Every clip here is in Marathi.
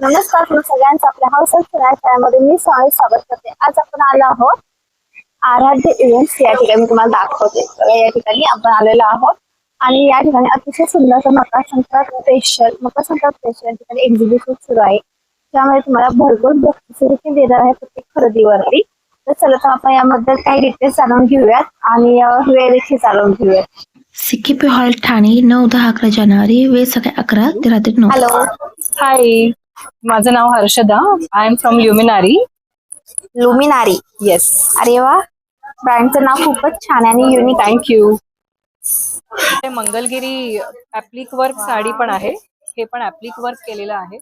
नमस्कार तुम्हा सगळ्यांचं आपल्या हाऊस ऑफमध्ये मी स्वागत स्वागत करते. आज आपण आलो आहोत आराध्य इव्हेंट्स या ठिकाणी. मी तुम्हाला दाखवते. तर या ठिकाणी आपण आलेलो आहोत. आणि या ठिकाणी अतिशय सुंदर असं मकर संक्रांत स्पेशल मकर संक्रांत स्पेशल या ठिकाणी एक्झिबिशन सुरू आहे. त्यामुळे तुम्हाला भरपूर बक्षिसे देखील देणार आहे प्रत्येक खरेदीवरती. तर चला तर आपण याबद्दल काही डिटेल्स जाणून घेऊयात आणि वेळ देखील जाणून घेऊयात. सिकिपी हॉल ठाणे नऊ दहा अकरा जानेवारी वेळ सकाळी अकरा ते रात्री नऊ. हॅलो हाय माझं नाव Harshada. I am from Luminary Luminary yes अरे वा. ब्रँडचं नाव खूपच छान आहे आणि युनिक आहे. Thank you Mangalagiri applique work sari पण आहे. हे पण ऍप्लिक वर्क केलेलं आहे.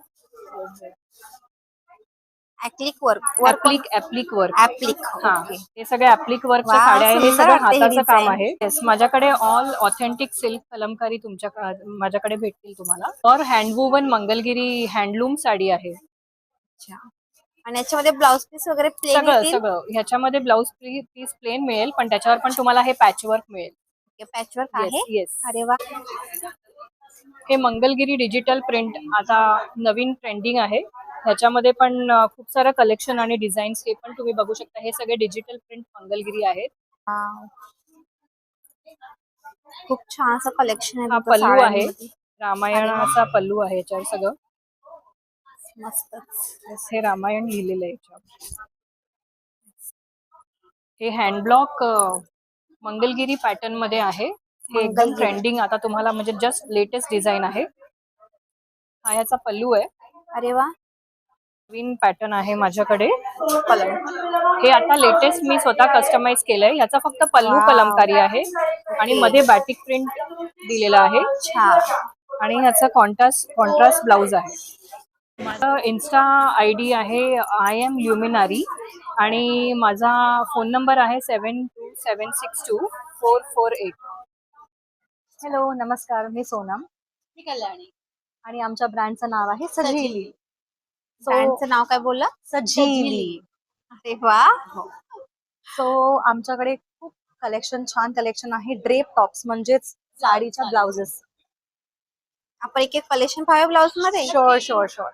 Applique work applique applique work applique हा हे सगळे ऍप्लिक वर्कच्या Wow, साड्या आहे हे सुंदर सगळं वाटते ही हाताचं काम design. आहे. येस माझ्याकडे ऑल ऑथेंटिक सिल्क कलमकारी तुमच्या माझ्याकडे भेटतील तुम्हाला. और हँडवुवन मंगलगिरी हँडलूम साडी आहे. आणि याच्यामध्ये ब्लाउज पीस वगैरे प्लेन सगळं सगळं. ह्याच्यामध्ये ब्लाऊज पीस प्लेन मिळेल पण त्याच्यावर पण तुम्हाला हे पॅच वर्क मिळेल पॅचवर्क आहे? येस अरे वा. हे मंगलगिरी डिजिटल प्रिंट आता नवीन ट्रेंडिंग आहे. ह्याच्यामध्ये पण खूप सारं कलेक्शन आणि डिझाईन्स हे पण तुम्ही बघू शकता. हे सगळे डिजिटल प्रिंट मंगलगिरी आहेत. खूप छान असं कलेक्शन आहे हा तुमचं पल्लू आहे. रामायणाचा पल्लू आहे याच्यावर सगळं. मस्त हे रामायण लिहिलेलं आहे याच्यावर. हे हँडब्लॉक मंगलगिरी पॅटर्नमध्ये आहे. हे एकदम. ट्रेंडिंग आता तुम्हाला म्हणजे जस्ट लेटेस्ट डिझाईन आहे. हा याचा पल्लू आहे. अरे वा. नवीन पॅटर्न आहे माझ्याकडे कलर हे आता लेटेस्ट मी स्वतः कस्टमाइज केलंय. याचा फक्त पल्लू Wow. कलमकारी आहे आणि मध्ये बॅटिक प्रिंट दिलेला आहे. छान. आणि ह्याचा कॉन्ट्रास्ट कॉन्ट्रास्ट ब्लाउज आहे. माझा इन्स्टा आय डी आहे आय एम ल्युमिनारी आणि माझा फोन नंबर आहे seven two seven six two four four eight hello नमस्कार. मी सोनम. मी कल्याणी. आणि आमच्या ब्रँडचं नाव आहे सजेली. ब्रँडचं नाव काय बोलला? सजेली अरे वा. सो आमच्याकडे खूप कलेक्शन छान कलेक्शन आहे. ड्रेप टॉप्स म्हणजेच साडीच्या ब्लाउजेस. आपण एक एक कलेक्शन पाहूया ब्लाउजमध्ये शुअर शुअर शुअर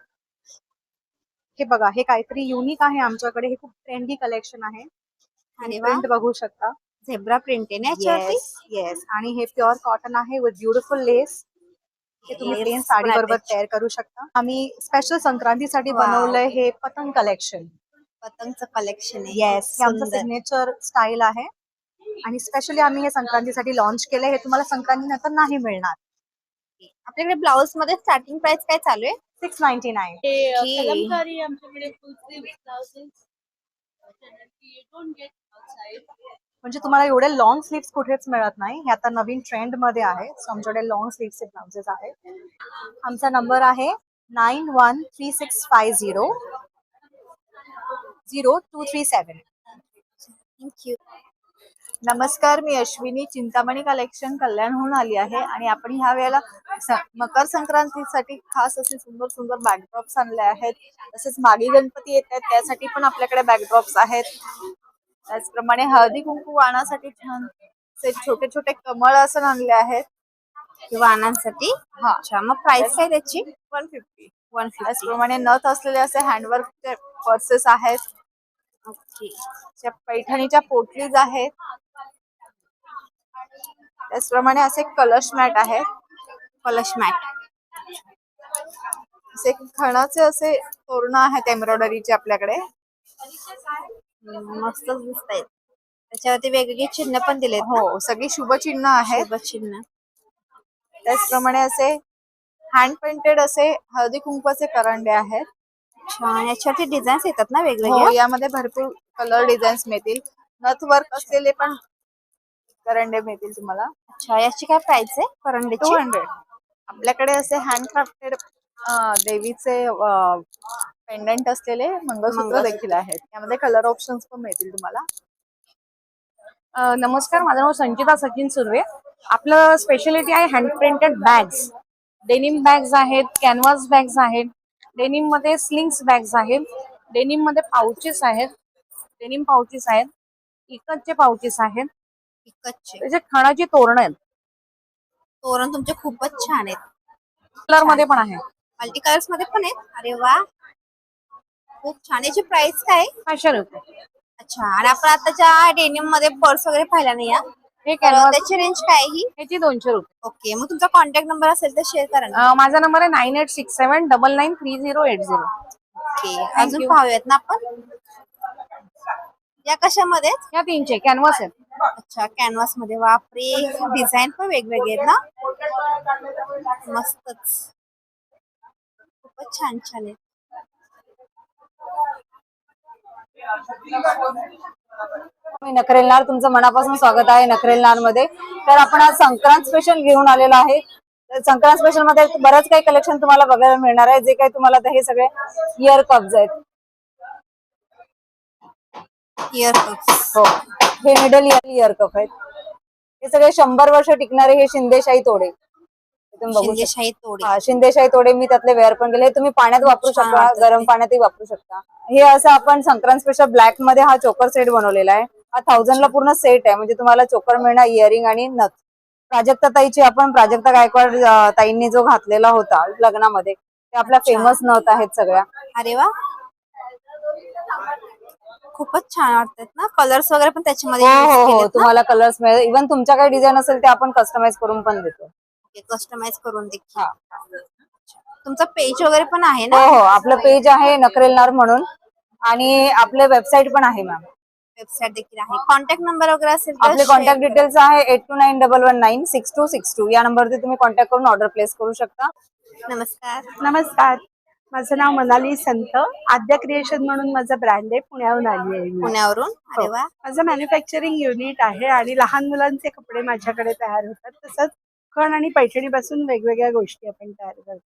हे बघा हे काहीतरी युनिक आहे आमच्याकडे. हे खूप ट्रेंडी कलेक्शन आहे. वा. प्रिंट बघू शकता. झेब्रा प्रिंट आहे ना येस आणि हे प्युअर कॉटन आहे विथ ब्युटिफुल लेस हे तुम्ही प्लेन साडी बरोबर. पेअर करू शकता. आम्ही स्पेशल संक्रांतीसाठी Wow. बनवलंय हे पतंग कलेक्शन पतंगचं कलेक्शन आहे. येस हे आमचं सुंदर. सिग्नेचर स्टाईल आहे. आणि स्पेशली आम्ही हे संक्रांतीसाठी लॉन्च केलंय. हे तुम्हाला संक्रांती नंतर नाही मिळणार. आपल्याकडे ब्लाउजमध्ये स्टार्टिंग प्राइस काय चालू आहे? Six ninety nine. कलमकारी आमच्याकडे full sleeve blouses don't get outside म्हणजे तुम्हाला एवढे लॉंग स्लीव्स कुठेच मिळत नाही. हे आता नवीन ट्रेंडमध्ये आहे. So आमच्याकडे लॉंग स्लीव्सचे ब्लाउजेस आहेत. आमचा नंबर आहे nine one three six five zero zero two three seven thank you नमस्कार मी अश्विनी. चिंतामणी कलेक्शन कल्याणहून आली आहे. आणि आपण ह्या वेळेला स- मकर संक्रांतीसाठी खास असे सुंदर सुंदर बॅकड्रॉप्स आणले आहेत. तसेच मागे गणपती येत आहेत. त्यासाठी पण आपल्याकडे बॅकड्रॉप्स आहेत. त्याचप्रमाणे हळदी कुंकू वाणासाठी छान असे छोटे छोटे कमळ असं आणले आहेत. वाहनांसाठी हा. अच्छा मग प्राइस काय त्याची? वन फिफ्टी वन त्याचप्रमाणे नथ असलेले असे हँडवर्कचे पर्सेस आहेत. ओके. पैठणीच्या पोटलीज आहेत. त्याचप्रमाणे असे कलश मॅट आहेत. कलश मॅट. असे खणाचे असे तोरण आहेत एम्ब्रॉयडरीचे आपल्याकडे. मस्तच दिसत आहेत त्याच्यावरती वेगवेगळे चिन्ह पण दिलेत ना? हो सगळी शुभचिन्ह आहेत. शुभ चिन्ह त्याचप्रमाणे असे हँड पेंटेड असे हळदी कुंकवाचे करंडे आहेत. छान याच्यावरती डिझाईन्स येतात ना हो वेगवेगळे यामध्ये भरपूर कलर डिझाईन्स मिळतील. नथ वर्क असलेले पण करंडे मिळतील तुम्हाला. अच्छा याची काय प्राइस आहे टू करंडीची हंड्रेड आपल्याकडे असे हँडक्राफ्टेड देवीचे पेंडंट असलेले मंगळसूत्र. देखील आहेत. यामध्ये कलर ऑप्शन्स पण मिळतील तुम्हाला. अ, नमस्कार माझं नाव संचिता सचिन सुर्वे. आपलं स्पेशालिटी आहे hand printed bags denim bags आहेत कॅनव्हास बॅग्स आहेत डेनिममध्ये स्लिंग्स बॅग्स आहेत डेनिममध्ये पाउचेस आहेत डेनिम पाउचेस आहेत इकतचे पाउचेस आहेत. इकतचे त्याचे खणाची तोरण आहेत. तोरण तुमचे खूपच छान आहेत. कलरमध्ये पण आहे. मल्टी कलर्समध्ये पण आहेत. अरे वा. खूप छान. याची प्राइस काय? आहे? पाचशे रुपये. अच्छा. आणि आपण आताच्या डेनिममध्ये पर्स वगैरे पाहिला नाही या हे तर कॅनव्हास त्याची रेंज काय आहे ही? ह्याची दोनशे रुपये. ओके. मग तुमचा कॉन्टॅक्ट नंबर असेल तर शेअर करा ना. अं, माझा नंबर आहे nine eight six seven double nine three zero eight zero okay. अजून पाहूयात ना आपण. या कशामध्ये? या तीनशे. कॅनव्हास आहेत अच्छा. कॅनव्हासमध्ये. वापरे डिझाईन पण वेगवेगळे आहेत ना. मस्तच. खूपच छान छान आहे. मी नखरेलनार तुमचं मनापासून स्वागत आहे नखरेलनारमध्ये तर आपण आज संक्रांत स्पेशल घेऊन आलेलो आहे. तर संक्रांत स्पेशलमध्ये बरंच काही कलेक्शन तुम्हाला बघायला मिळणार आहे. जे काही तुम्हाला हे सगळे इयर कप्स आहेत. इयर हो. हे मिडल इयर इयर कप आहेत. हे सगळे शंभर वर्ष टिकणारे हे शिंदेशाही तोडे हे तुम्ही बघू शकता शिंदेशाही तोडे. हा शिंदेशाही तोडे. मी त्यातले वेअर पण केले. हे तुम्ही पाण्यात वापरू शकता. गरम. पाण्यातही वापरू शकता. हे असं आपण संक्रांत स्पेशल ब्लॅकमध्ये हा चोकर सेट बनवलेला आहे. हा थाउजंड ला पूर्ण सेट आहे. म्हणजे तुम्हाला चोकर मिळणार इयरिंग आणि नथ प्राजक्ता ताईची आपण प्राजक्ता गायकवाड ताईंनी जो घातलेला होता लग्नामध्ये ते आपल्या फेमस नथ आहेत सगळ्या. अरे वा. खूपच छान वाटतात ना? कलर्स वगैरे पण त्याच्यामध्ये हो हो हो. तुम्हाला कलर्स मिळेल. इव्हन तुमच्या काही डिझाईन असेल ते आपण कस्टमाइज करून पण देतो. कस्टमाइज करून देखील. तुमचा पेज वगैरे पण आहे हो ना? हो आपलं पेज आहे नकरेलनार म्हणून. आणि आपलं वेबसाईट पण आहे मॅम वेबसाईट देखील आहे. कॉन्टॅक्ट नंबर वगैरे असेल तर आपले share कॉन्टॅक्ट करा. डिटेल्स आहे eight two nine double one nine six two six two या नंबरवरती तुम्ही कॉन्टॅक्ट करून ऑर्डर प्लेस करू शकता. नमस्कार. नमस्कार. माझं नाव मनाली संत. आद्या क्रिएशन म्हणून माझं ब्रँड आहे. पुण्याहून आली आहे मी. पुण्यावरून? अरे वा. माझं मॅन्युफॅक्चरिंग युनिट आहे आणि लहान मुलांचे कपडे माझ्याकडे तयार होतात. तसंच खण आणि पैठणी पासून वेगवेगळ्या गोष्टी आपण तयार करतो.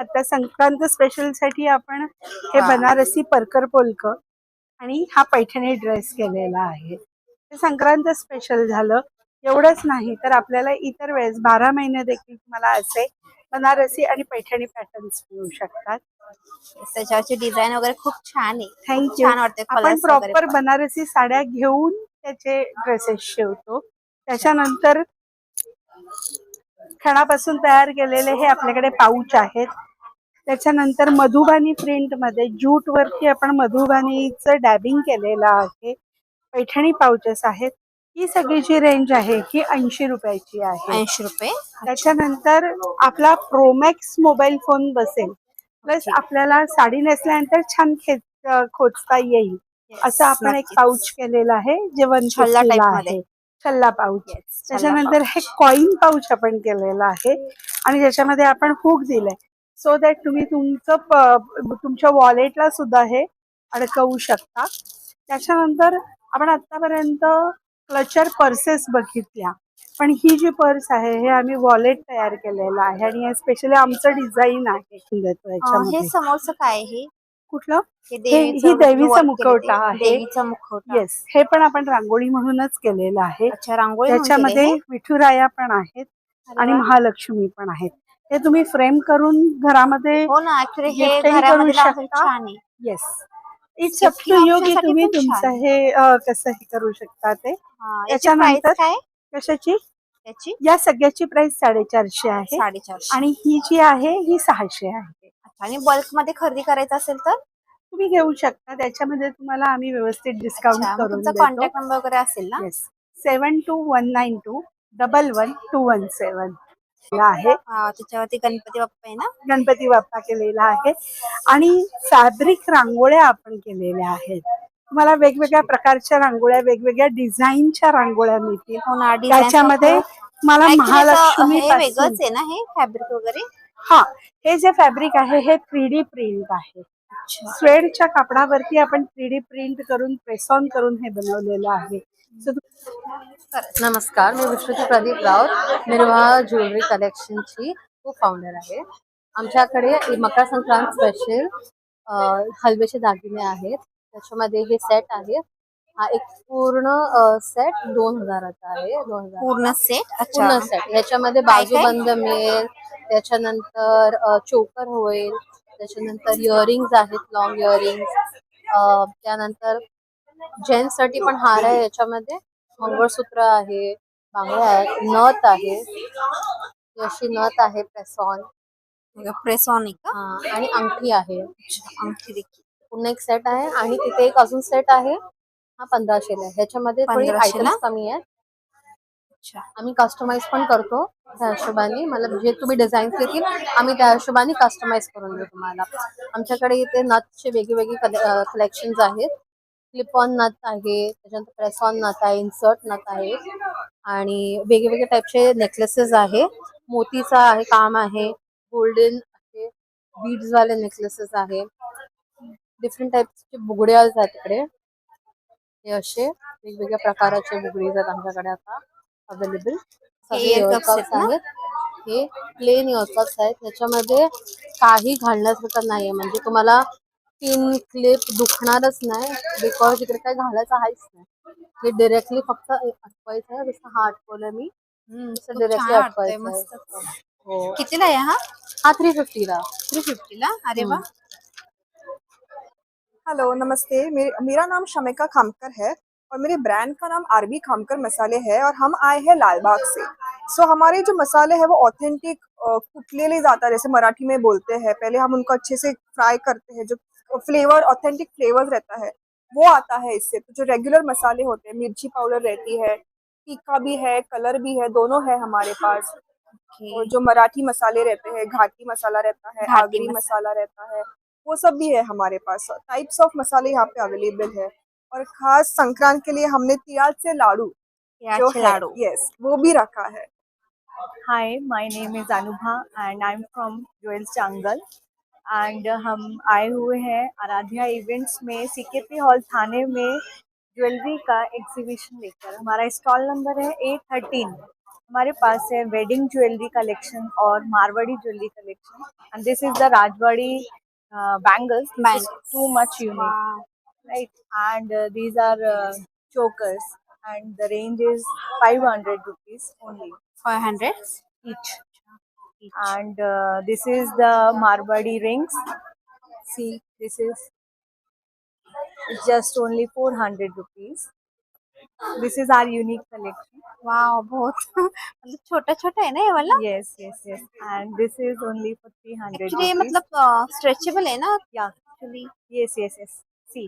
आता संक्रांत स्पेशलसाठी आपण हे. बनारसी परकर पोलक आणि हा पैठणी ड्रेस केलेला आहे. हे संक्रांत स्पेशल झालं. एवढंच नाही तर आपल्याला इतर वेळेस बारा महिने देखील तुम्हाला असे बनारसी आणि पैठणी पॅटर्न्स मिळू शकतात. त्याच्यावरची डिझाईन वगैरे खूप छान आहे. थँक्यू छान वाटते आपण प्रॉपर. बनारसी साड्या घेऊन त्याचे ड्रेसेस शिवतो. त्याच्यानंतर खणापासून तयार केलेले हे आपल्याकडे पाऊच आहेत. त्याच्यानंतर मधुबानी प्रिंटमध्ये जूट वरती आपण मधुबानीचं डॅबिंग केलेलं आहे. पैठणी पाऊचेस आहेत. ही सगळी जी रेंज आहे ही ऐंशी रुपयाची आहे. ऐंशी रुपये. त्याच्यानंतर आपला प्रोमॅक्स मोबाईल फोन बसेल. प्लस आपल्याला साडी नेसल्यानंतर छान खेच खोचता येईल. असं आपण एक. पाऊच केलेलं आहे जे वन आहे. छल्ला पाऊच. त्याच्यानंतर हे कॉइन पाऊच आपण केलेलं आहे आणि ज्याच्यामध्ये आपण हुक दिलंय. सो दॅट तुम्ही तुमचं तुमच्या वॉलेटला सुद्धा हे अडकवू शकता. त्याच्यानंतर आपण आतापर्यंत क्लचर पर्सेस बघितल्या. पण ही जी पर्स आहे हे आम्ही वॉलेट तयार केलेलं आहे आणि हे स्पेशली आमचं डिझाईन आहे. हे समोरचं काय आहे? हे कुठलं? हे देवीचं मुखवटा. आहे. येस हे पण आपण रांगोळी म्हणूनच केलेलं आहे. रांगोळी त्याच्यामध्ये? विठुराया पण आहेत आणि. महालक्ष्मी पण आहेत. हे तुम्ही फ्रेम करून घरामध्ये हो करू शकता. Yes it's up to you की तुम्ही. तुमचं हे कसं हे करू शकता ते. याची त्याच्यानंतर- कशाची? या सगळ्याची प्राइस साडेचारशे आहे. आणि ही जी आहे ही सहाशे आहे. आणि बल्कमध्ये खरेदी करायचं असेल तर? तुम्ही घेऊ शकता. त्याच्यामध्ये तुम्हाला आम्ही व्यवस्थित डिस्काउंट करून तुमचा कॉन्टॅक्ट नंबर वगैरे असेल ना? Seven two one nine two double one two one seven आहे. त्याच्यावरती गणपती बाप्पा आहे ना? गणपती बाप्पा केलेला आहे. आणि फॅब्रिक रांगोळ्या आपण केलेल्या आहेत. तुम्हाला वेगवेगळ्या प्रकारच्या रांगोळ्या वेगवेगळ्या डिझाईनच्या रांगोळ्या मिळतील. हो त्याच्यामध्ये. मला महालक्ष्मी वेगळंच आहे ना हे फॅब्रिक वगैरे? हा हे जे फॅब्रिक आहे हे थ्री डी प्रिंट आहे. स्वेडच्या कापडावरती आपण थ्री डी प्रिंट करून प्रेस ऑन करून हे बनवलेलं आहे. नमस्कार मी विश्रुती प्रदीप राऊत निर्वाह ज्वेलरी कलेक्शनची को फाउंडर आहे. आमच्याकडे मकर संक्रांत स्पेशल हलवेचे दागिने आहेत. त्याच्यामध्ये हे सेट आहेत. हा एक पूर्ण सेट दोन हजाराचा आहे दोन हजार. पूर्ण सेट अच्छा. पूर्ण सेट ह्याच्यामध्ये काय? बाजूबंद मिळेल त्याच्यानंतर चोकर होईल त्याच्यानंतर इयरिंग्स आहेत लॉंग इयरिंग्स त्यानंतर जेंट्ससाठी पण हार आहे याच्यामध्ये. मंगळसूत्र आहे बांगड्या आहेत नथ आहे. अशी नथ आहे प्रेसॉन प्रेस ऑन आहे का? हा, आणि अंगठी आहे. अंगठी देखील. पुन्हा एक सेट आहे आणि तिथे एक अजून सेट आहे. हा पंधराशेला आहे. ह्याच्यामध्ये थोडी 1500 ला? आयटम्स कमी आहेत. अच्छा. आम्ही कस्टमाइज पण करतो त्या हिशोबाने. मला जे तुम्ही डिझाईन देतील आम्ही त्या हिशोबाने कस्टमाइज करून देऊ तुम्हाला. आमच्याकडे इथे नथचे वेगवेगळे कलेक्शन आहेत. क्लिप ऑन नथ आहे त्याच्यानंतर प्रेस ऑन नथ आहे इन्सर्ट नथ आहे आणि वेगवेगळ्या टाईपचे नेकलेसेस आहे. मोतीचा आहे काम आहे गोल्डन आहे बीड्स वाले नेकलेसेस आहे. डिफरंट टाईपचे बुगडे आहेत तिकडे. हे असे वेगवेगळ्या प्रकाराचे बुगडीज आहेत आमच्याकडे आता अवेलेबल आहेत हे प्लेन इयरकप्स आहेत. त्याच्यामध्ये काही घालण्यासारखं नाहीये. म्हणजे तुम्हाला पिन क्लिप दुखणारच नाही. बिकॉज इकडे काय घालायचं आहेच नाही. हे डिरेक्टली फक्त अटकवायचं आहे. जसं हा अटकवलं मी. डिरेक्टली अटकवायचं हो. कितीला आहे हा? हा थ्री फिफ्टीला थ्री फिफ्टीला अरे वा. हेलो नमस्ते। मेरे मेरा नाम शमिका खामकर है और मेरे ब्रांड का नाम आरबी खामकर मसाले है और हम आए हैं लालबाग से। सो so, हमारे जो मसाले हैं वो ऑथेंटिक कुटलेले जाता है जैसे मराठी में बोलते हैं। पहले हम उनको अच्छे से फ्राई करते हैं जो फ्लेवर ऑथेंटिक फ्लेवर रहता है वो आता है इससे। तो जो रेगुलर मसाले होते हैं मिर्ची पाउडर रहती है तीखा भी है कलर भी है दोनों है हमारे पास। और जो मराठी मसाले रहते हैं घाटी मसाला रहता है आगरी मसाला। मसाला रहता है वो सब भी है हमारे पास। टाइप्स ऑफ़ मसाले यहाँ पे अवेलेबल है। और खास संक्रांत के लिए हमने तियाल से लाडू जो है लाडू। यस वो भी रखा है। Hi, my name is Anubha and I'm from Jewels Changal and हम आए हुए हैं आराध्या इवेंट्स में सीकेपी हॉल थाने में ज्वेलरी का एग्जीबिशन लेकर। हमारा स्टॉल नंबर है ए थर्टीन हमारे पास है वेडिंग ज्वेलरी कलेक्शन और Marwari jewellery collection and this is the Rajwadi uh, bangles. Too much unique, wow. right? And uh, these are uh, chokers, and the range is 500 rupees only. 500 each. each. And uh, this is the Marbadi rings. See, this is just only 400 rupees this is our unique collection wow बहुत मतलब छोटा छोटा है ना ये वाला? Yes yes yes and this is only for 300 actually मतलब uh, स्ट्रेचेबल है ना? या actually yes yes yes see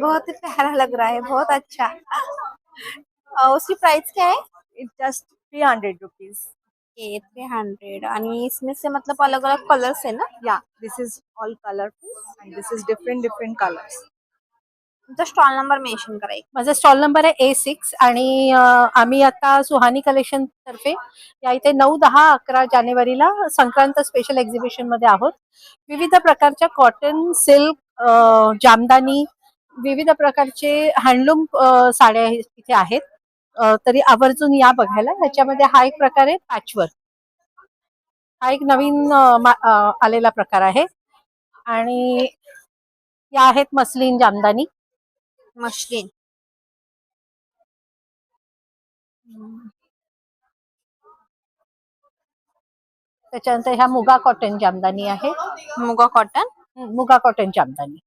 बहुत ही प्यारा लग रहा है बहुत अच्छा। और उसकी प्राइस क्या है? It just three hundred rupees ये थ्री हंड्रेड आणि इसमें से मतलब अलग अलग कलर्स है ना? Yeah this is all colorful and this is different different colors. तुमचा स्टॉल नंबर मेन्शन करा एक. माझा स्टॉल नंबर आहे ए सिक्स आणि अं, आम्ही आता सुहानी कलेक्शन तर्फे या इथे नऊ दहा अकरा जानेवारीला संक्रांत स्पेशल एक्झिबिशनमध्ये आहोत. विविध प्रकारच्या कॉटन सिल्क जामदानी विविध प्रकारचे हँडलूम साड्या इथे आहेत. तरी आवर्जून या बघायला. ह्याच्यामध्ये हा एक प्रकार आहे पॅचवर्क हा एक नवीन आलेला प्रकार आहे. आणि या आहेत मसलीन जामदानी. मशलीन त्याच्यानंतर ह्या मुगा कॉटन जामदानी आहे. मुगा कॉटन? मुगा कॉटन जामदानी.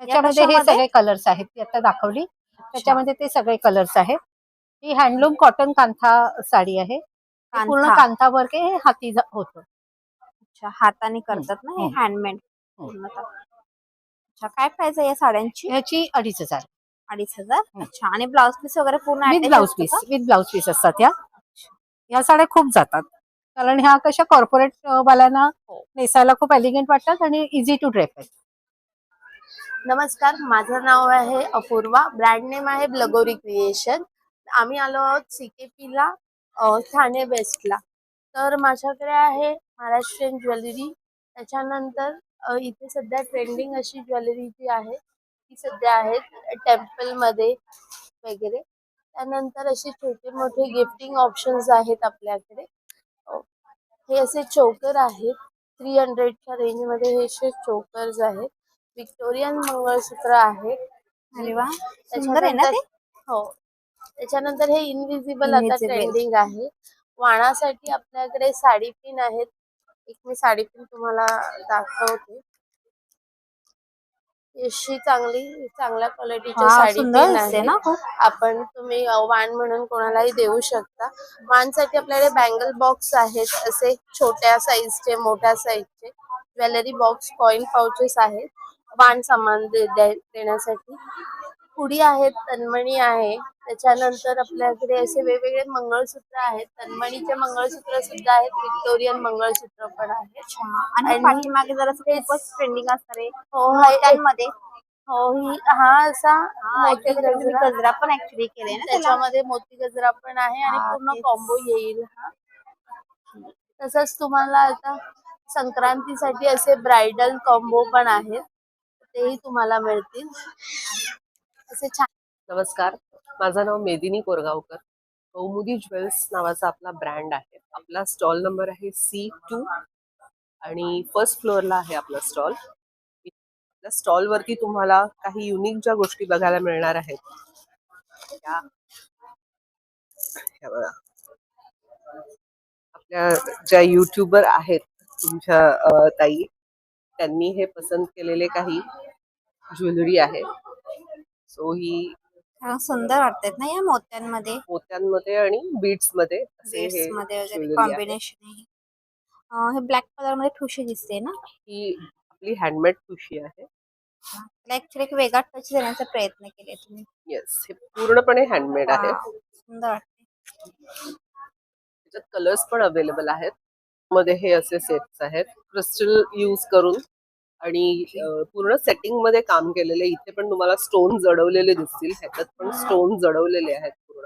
त्याच्यामध्ये हे? सगळे कलर्स आहेत ती आता दाखवली. त्याच्यामध्ये ते सगळे कलर्स आहेत. ही हँडलूम कॉटन कांथा साडी आहे. हे पूर्ण कांथा. वर्क हे हाती होतं. अच्छा हाताने करतात ना हे. हँडमेड हम्म. अच्छा काय प्राइस आहे या साड्यांची? ह्याची अडीच हजार. अडीच हजार. अच्छा आणि ब्लाउज पीस वगैरे पूर्ण विथ असतं पीस? विथ ब्लाउज पीस असतात ह्या ह्या साड्या खूप जातात. कारण ह्या कशा कॉर्पोरेट वाल्यांना नेसायला खूप एलिगंट वाटतात आणि इझी टू ड्रेप आहेत. नमस्कार माझं नाव आहे अपूर्वा. ब्रँड नेम आहे ब्लगोरी क्रिएशन आम्ही आलो आहोत सीकेपीला ठाणे वेस्टला तर माझ्याकडे आहे महाराष्ट्रीयन ज्वेलरी. त्याच्यानंतर इथे सध्या ट्रेंडिंग अशी ज्वेलरी जी आहे ती सध्या आहेत टेम्पलमध्ये वगैरे. त्यानंतर असे छोटे मोठे गिफ्टिंग ऑप्शन्स आहेत आपल्याकडे. हे असे चोकर आहेत. थ्री हंड्रेडच्या रेंजमध्ये हे असे चोकर्स आहेत. विक्टोरियन मंगळसूत्र आहे. अरे वा सुंदर आहे ना ते? त्याच्यानंतर- हो. त्याच्यानंतर हे इनविजिबल आता Invisible. ट्रेंडिंग आहे. वाणासाठी आपल्याकडे साडी पिन आहेत. एक मी साडी पिन तुम्हाला दाखवते. अशी चांगली चांगल्या क्वालिटीची हा, साडी सुंदर पिन दिसते आहे. ना खूप. आपण तुम्ही अ, वाण म्हणून कोणालाही देऊ शकता. वाणसाठी आपल्याकडे बँगल बॉक्स आहेत. असे छोट्या साईजचे मोठ्या साईजचे ज्वेलरी बॉक्स कॉइन पाउचेस आहेत. वाण सामान दे- दे- देण्यासाठी. पुडी आहेत तन्मणी आहे. त्याच्यानंतर आपल्याकडे असे वेगवेगळे मंगळसूत्र आहेत. तन्मणीचे मंगळसूत्र सुद्धा आहेत. विक्टोरियन मंगळसूत्र पण आहेत आणि आणि पाठीमागे जरा खूपच ट्रेंडिंग असणार आहे हो हा एक- मोत्यांमध्ये हो ही हा असा मोती गजरा गजरा पण ऍक्च्युली केले ना त्याला त्याच्यामध्ये मोती गजरा पण आहे आणि हा, पूर्ण तेच. कॉम्बो येईल हा. तसंच तुम्हाला आता संक्रांतीसाठी असे ब्रायडल कॉम्बो पण आहेत. तेही तुम्हाला मिळतील. असे छान नमस्कार. माझं नाव मेदिनी कोरगावकर. कौमुदी ज्वेल्स नावाचा आपला ब्रँड आहे. आपला स्टॉल नंबर आहे सी टू आणि फर्स्ट फ्लोअरला आहे आपला स्टॉल. आपल्या स्टॉलवरती तुम्हाला काही युनिक ज्या गोष्टी बघायला मिळणार आहेत आपल्या ज्या युट्यूबर आहेत तुमच्या ताई त्यांनी हे पसंत केलेले काही ज्वेलरी आहे. सो ही सुंदर वाटतात ना या मोत्यांमध्ये? मोत्यांमध्ये आणि बीड्समध्ये असे बेड्समध्ये वगैरे jewelry आहे. कॉम्बिनेशन आहे. अं, हे ब्लॅक कलरमध्ये ठुशी दिसते ना? ही आपली हँडमेड ठुशी आहे. त्याला एक वेगळा टच देण्याचा प्रयत्न केले तुम्ही. येस हे पूर्णपणे हँडमेड आहे. सुंदर वाटते त्याच्यात कलर्स पण अवेलेबल आहेत. मध्ये हे असे सेट्स आहेत. क्रिस्टल यूज करून आणि पूर्ण सेटिंगमध्ये काम केलेले. इथे पण तुम्हाला स्टोन जडवलेले दिसतील. ह्याच्यात पण स्टोन जडवलेले आहेत.